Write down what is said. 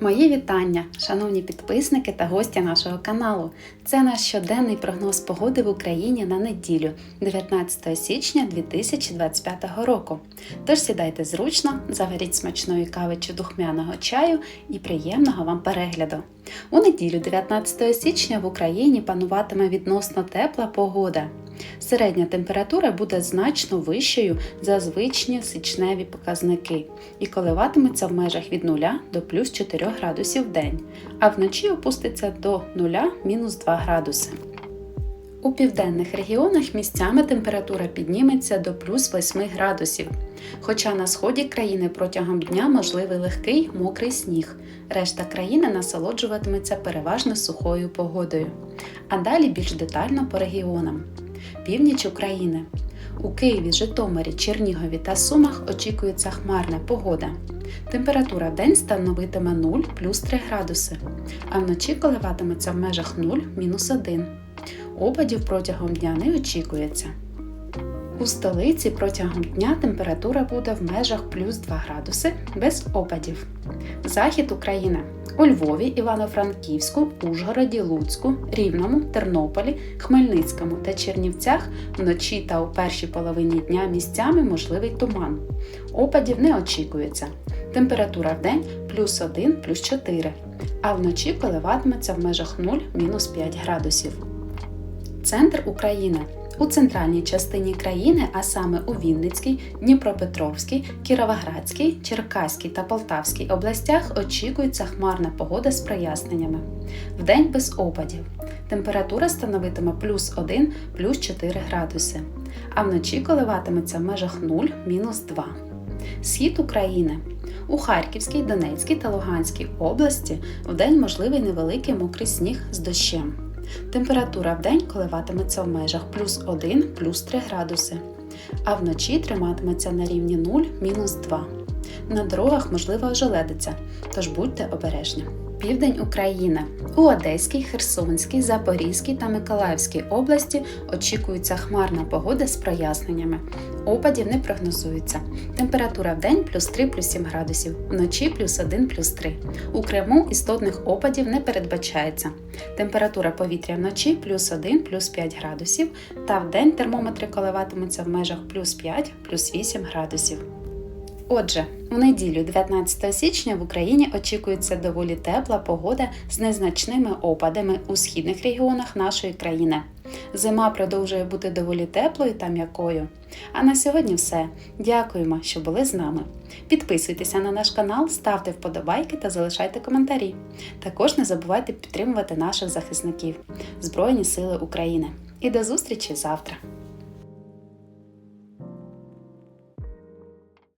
Мої вітання, шановні підписники та гості нашого каналу. Це наш щоденний прогноз погоди в Україні на неділю, 19 січня 2025 року. Тож сідайте зручно, заваріть смачної кави чи духмяного чаю і приємного вам перегляду. У неділю, 19 січня, в Україні пануватиме відносно тепла погода. Середня температура буде значно вищою за звичні січневі показники і коливатиметься в межах від 0 до плюс 4 градусів в день, а вночі опуститься до 0-2 градуси. У південних регіонах місцями температура підніметься до плюс 8 градусів. Хоча на сході країни протягом дня можливий легкий мокрий сніг, решта країни насолоджуватиметься переважно сухою погодою. А далі більш детально по регіонам. Північ України. У Києві, Житомирі, Чернігові та Сумах очікується хмарна погода. Температура в день становитиме 0 плюс 3 градуси, а вночі коливатиметься в межах 0 мінус 1. Опадів протягом дня не очікується. У столиці протягом дня температура буде в межах плюс 2 градуси без опадів. Захід України у Львові, Івано-Франківську, Ужгороді, Луцьку, Рівному, Тернополі, Хмельницькому та Чернівцях вночі та у першій половині дня місцями можливий туман. Опадів не очікується. Температура в день плюс 1 плюс 4, а вночі коливатиметься в межах 0-5 градусів. Центр України у центральній частині країни, а саме у Вінницькій, Дніпропетровській, Кіровоградській, Черкаській та Полтавській областях очікується хмарна погода з проясненнями. Вдень без опадів. Температура становитиме плюс 1 плюс 4 градуси, а вночі коливатиметься в межах 0 мінус 2. Схід України. У Харківській, Донецькій та Луганській області вдень можливий невеликий мокрий сніг з дощем. Температура в день коливатиметься в межах плюс 1 плюс 3 градуси, а вночі триматиметься на рівні 0 мінус 2. На дорогах можлива ожеледиця, тож будьте обережні. Південь України. У Одеській, Херсонській, Запорізькій та Миколаївській області очікується хмарна погода з проясненнями. Опадів не прогнозується. Температура в день плюс 3 плюс 7 градусів, вночі плюс 1 плюс 3. У Криму істотних опадів не передбачається. Температура повітря вночі плюс 1 плюс 5 градусів, та в день термометри коливатимуться в межах плюс 5 плюс 8 градусів. Отже, у неділю 19 січня в Україні очікується доволі тепла погода з незначними опадами у східних регіонах нашої країни. Зима продовжує бути доволі теплою та м'якою. А на сьогодні все. Дякуємо, що були з нами. Підписуйтеся на наш канал, ставте вподобайки та залишайте коментарі. Також не забувайте підтримувати наших захисників Збройні Сили України. І до зустрічі завтра!